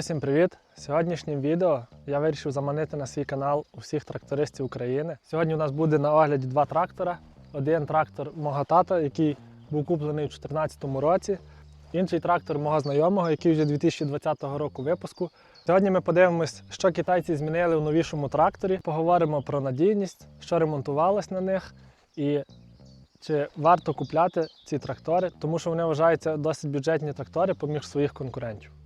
всім привіт! Сьогоднішнім відео я вирішив заманити на свій канал усіх трактористів України. Сьогодні у нас буде на огляді два трактора. Один трактор мого тата, який був куплений у 2014 році. Інший трактор мого знайомого, який вже 2020 року випуску. Сьогодні ми подивимось, що китайці змінили в новішому тракторі. Поговоримо про надійність, що ремонтувалось на них і чи варто купляти ці трактори, тому що вони вважаються досить бюджетні трактори поміж своїх конкурентів.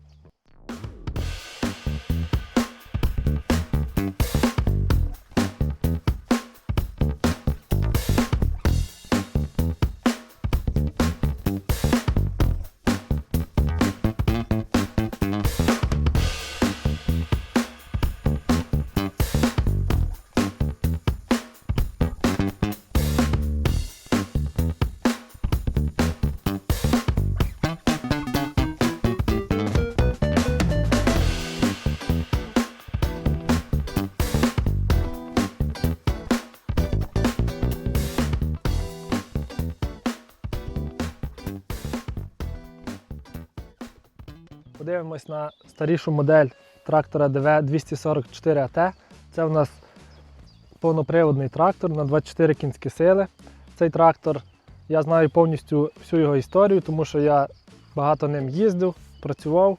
Подивимось на старішу модель трактора DV 244 AT. Це в нас повноприводний трактор на 24 кінські сили. Цей трактор я знаю повністю всю його історію, тому що я багато ним їздив, працював.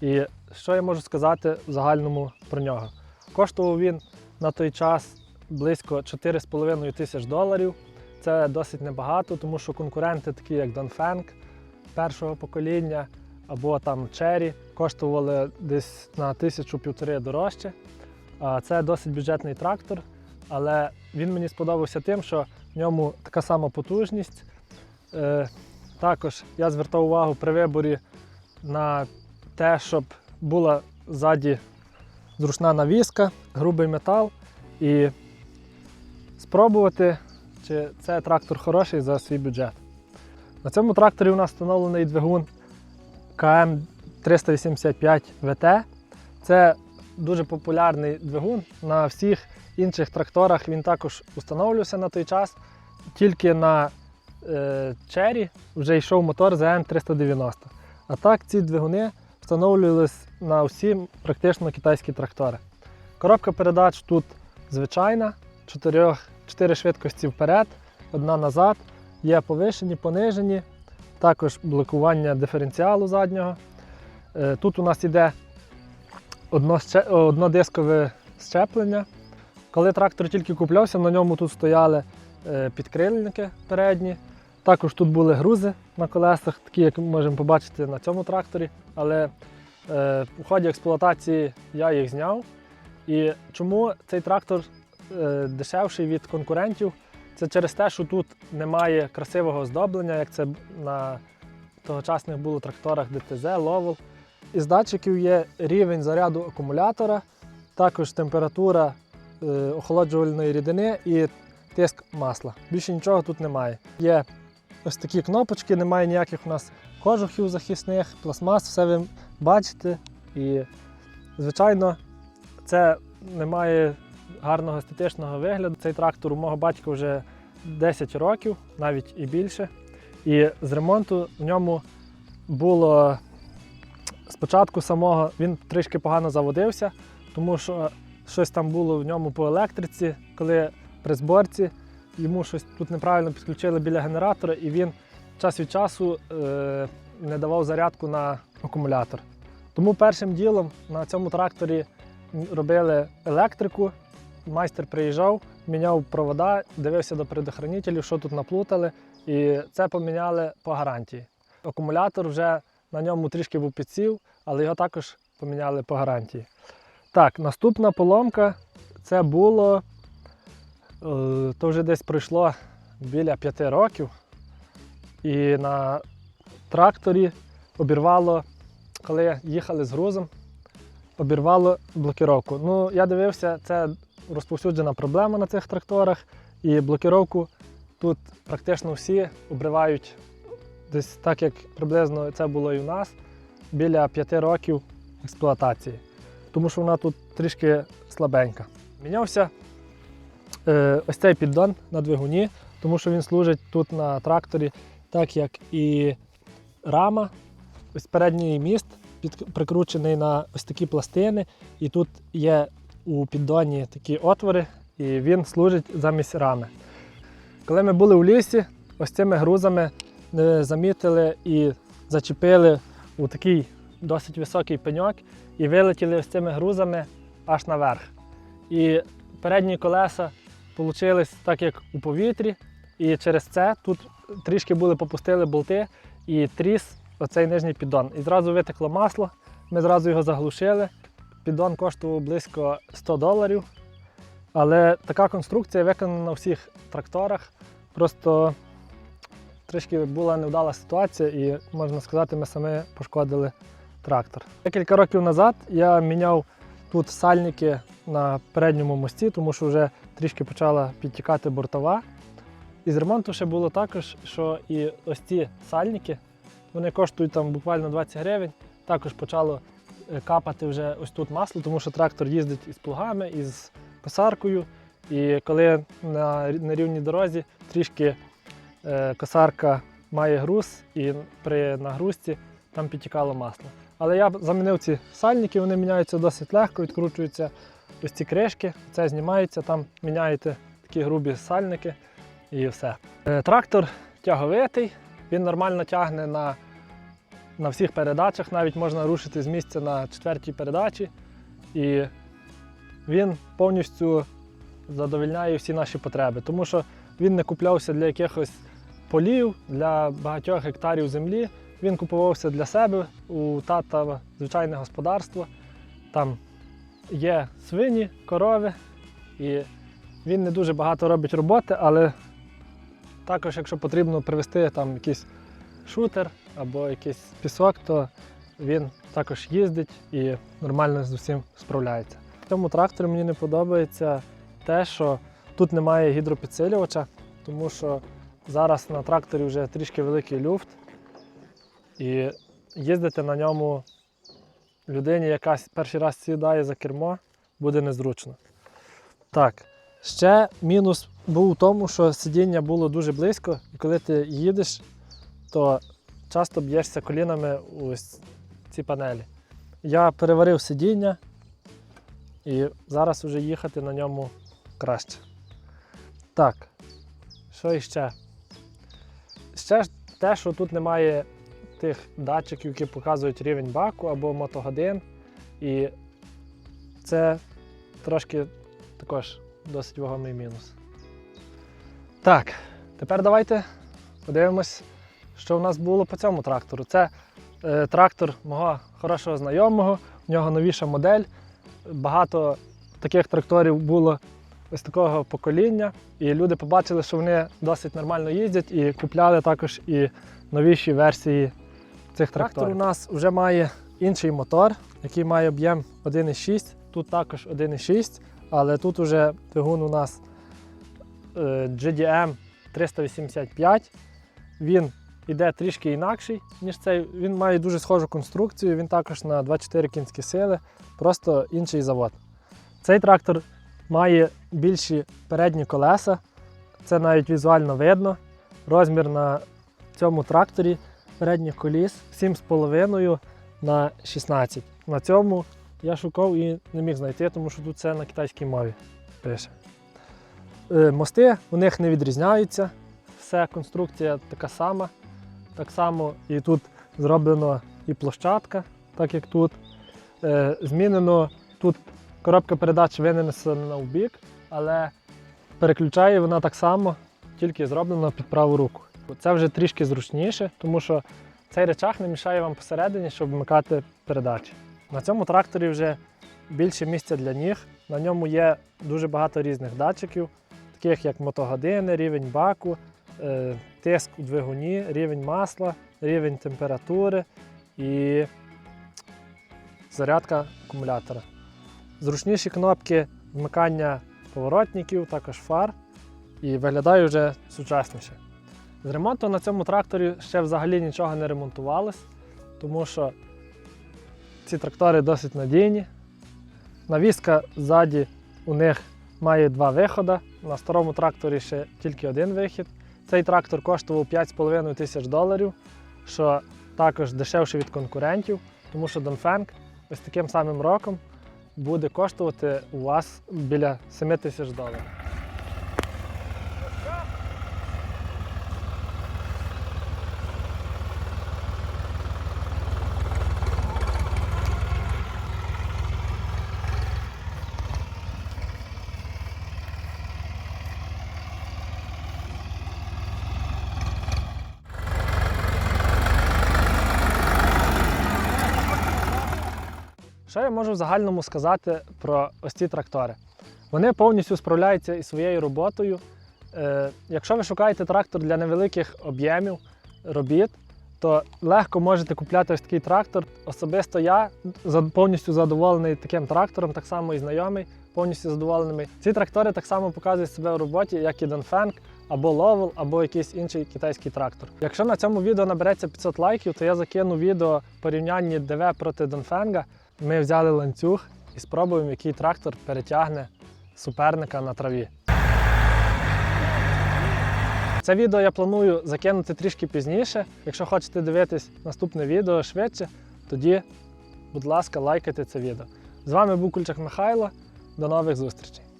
І що я можу сказати в загальному про нього? Коштував він на той час близько 4,5 тисяч доларів. Це досить небагато, тому що конкуренти, такі як Донфенк першого покоління, або там Cherry коштували десь на тисячу півтори дорожче. Це досить бюджетний трактор, але він мені сподобався тим, що в ньому така сама потужність. Е, Також я звертав увагу при виборі на те, щоб була ззаді зручна навіска, грубий метал і спробувати, чи це трактор хороший за свій бюджет. На цьому тракторі у нас встановлений двигун КМ 385 ВТ. Це дуже популярний двигун. На всіх інших тракторах він також встановлювався на той час. Тільки на е, Cherry вже йшов мотор ЗМ 390. А так ці двигуни встановлювалися на всі практично китайські трактори. Коробка передач тут звичайна, 4, 4 швидкості вперед, одна назад, є повишені, понижені також блокування диференціалу заднього. Е, Тут у нас йде однодискове щеплення. Коли трактор тільки куплявся, на ньому тут стояли е, підкрильники передні. Також тут були грузи на колесах, такі, як ми можемо побачити на цьому тракторі. Але е, у ході експлуатації я їх зняв. І чому цей трактор дешевший від конкурентів? Це через те, що тут немає красивого оздоблення, як це на тогочасних було тракторах ДТЗ, Ловел. Із датчиків є рівень заряду акумулятора, також температура е, охолоджувальної рідини і тиск масла. Більше нічого тут немає. Є ось такі кнопочки, немає ніяких у нас кожухів захисних, пластмас, все ви бачите. І, звичайно, це не має гарного естетичного вигляду. Цей трактор у мого батька вже 10 років, навіть і більше. І з ремонту в ньому було спочатку самого він трішки погано заводився, тому що щось там було в ньому по електриці, коли при зборці йому щось тут неправильно підключили біля генератора, і він час від часу е, не давав зарядку на акумулятор. Тому першим ділом на цьому тракторі робили електрику. Майстер приїжджав, міняв провода, дивився до предохранителів, що тут наплутали, і це поміняли по гарантії. Акумулятор вже на ньому трішки був підсів, але його також поміняли по гарантії. Так, наступна поломка це було, е, то вже десь пройшло біля 5 років. І на тракторі обірвало, коли їхали з грузом, обірвало блокировку. Ну, я дивився, це розповсюджена проблема на цих тракторах, і блокировку тут практично всі обривають десь так, як приблизно це було і у нас, біля 5 років експлуатації. Тому що вона тут трішки слабенька. Мінявся е, ось цей піддон на двигуні, тому що він служить тут на тракторі, так як і рама, ось передній міст прикручений на ось такі пластини, і тут є у піддоні такі отвори, і він служить замість рами. Коли ми були у лісі, ось цими грузами замітили і зачепили у такий досить високий пеньок і вилетіли ось цими грузами аж наверх. І передні колеса вийшли так, як у повітрі, і через це тут трішки були попустили болти і тріс оцей нижній піддон. І зразу витекло масло, ми зразу його заглушили. Піддон коштував близько 100 доларів. Але така конструкція виконана на всіх тракторах. Просто трішки була невдала ситуація, і можна сказати, ми самі пошкодили трактор. Декілька років назад я міняв тут сальники на передньому мості, тому що вже трішки почала підтікати бортова. І з ремонту ще було також, що і ось ці сальники, вони коштують там буквально 20 гривень. Також почало капати вже ось тут масло, тому що трактор їздить із плугами, із косаркою. І коли на на рівній дорозі трішки е, косарка має груз, і при нагрузці там підтікало масло. Але я замінив ці сальники, вони міняються досить легко, відкручуються ось ці кришки, це знімається, там міняєте такі грубі сальники і все. Е, Трактор тяговитий, він нормально тягне на, на всіх передачах, навіть можна рушити з місця на четвертій передачі. І він повністю задовольняє всі наші потреби, тому що він не куплявся для якихось полів, для багатьох гектарів землі. Він купувався для себе у тата звичайне господарство. Там є свині, корови, і він не дуже багато робить роботи, але також, якщо потрібно привезти там якийсь шутер або якийсь пісок, то він також їздить і нормально з усім справляється. В цьому тракторі мені не подобається те, що тут немає гідропідсилювача, тому що зараз на тракторі вже трішки великий люфт, і їздити на ньому людині, яка перший раз сідає за кермо, буде незручно. Так, ще мінус був у тому, що сидіння було дуже близько, і коли ти їдеш, то часто б'єшся колінами у ці панелі. Я переварив сидіння, і зараз вже їхати на ньому краще. Так, що іще? Ще ж те, що тут немає тих датчиків, які показують рівень баку або мотогодин. І це трошки також досить вагомий мінус. Так, тепер давайте подивимось, що в нас було по цьому трактору. Це е, трактор мого хорошого знайомого, у нього новіша модель. Багато таких тракторів було ось такого покоління, і люди побачили, що вони досить нормально їздять і купляли також і новіші версії цих тракторів. у нас вже має інший мотор, який має об'єм 1,6. Тут також 1,6, але тут уже двигун у нас е, GDM 385. Він іде трішки інакший, ніж цей. Він має дуже схожу конструкцію, він також на 24 кінські сили, просто інший завод. Цей трактор має більші передні колеса, це навіть візуально видно. Розмір на цьому тракторі передніх коліс 7,5 на 16. На цьому я шукав і не міг знайти, тому що тут це на китайській мові пише. Е, Мости у них не відрізняються, все конструкція така сама. Так само і тут зроблено і площадка, так як тут. Е, Змінено тут коробка передач винесена в бік, але переключає вона так само, тільки зроблена під праву руку. Це вже трішки зручніше, тому що цей речах не мішає вам посередині, щоб вмикати передачі. На цьому тракторі вже більше місця для ніг. На ньому є дуже багато різних датчиків, таких як мотогодини, рівень баку, тиск у двигуні, рівень масла, рівень температури і зарядка акумулятора. Зручніші кнопки вмикання поворотників, також фар і виглядає вже сучасніше. З ремонту на цьому тракторі ще взагалі нічого не ремонтувалось, тому що ці трактори досить надійні. Навіска ззаді у них має два виходи. На старому тракторі ще тільки один вихід. Цей трактор коштував 5,5 тисяч доларів, що також дешевше від конкурентів. тому що Донфенк ось таким самим роком буде коштувати у вас біля 7 тисяч доларів. Що я можу в загальному сказати про ось ці трактори? Вони повністю справляються із своєю роботою. Е, якщо ви шукаєте трактор для невеликих об'ємів робіт, то легко можете купляти ось такий трактор. Особисто я повністю задоволений таким трактором, так само і знайомий, повністю задоволений. Ці трактори так само показують себе в роботі, як і Донфенг, або Ловел, або якийсь інший китайський трактор. Якщо на цьому відео набереться 500 лайків, то я закину відео в порівнянні ДВ проти Донфенга. Ми взяли ланцюг і спробуємо, який трактор перетягне суперника на траві. Це відео я планую закинути трішки пізніше. Якщо хочете дивитись наступне відео швидше, тоді, будь ласка, лайкайте це відео. З вами був Кульчак Михайло. До нових зустрічей!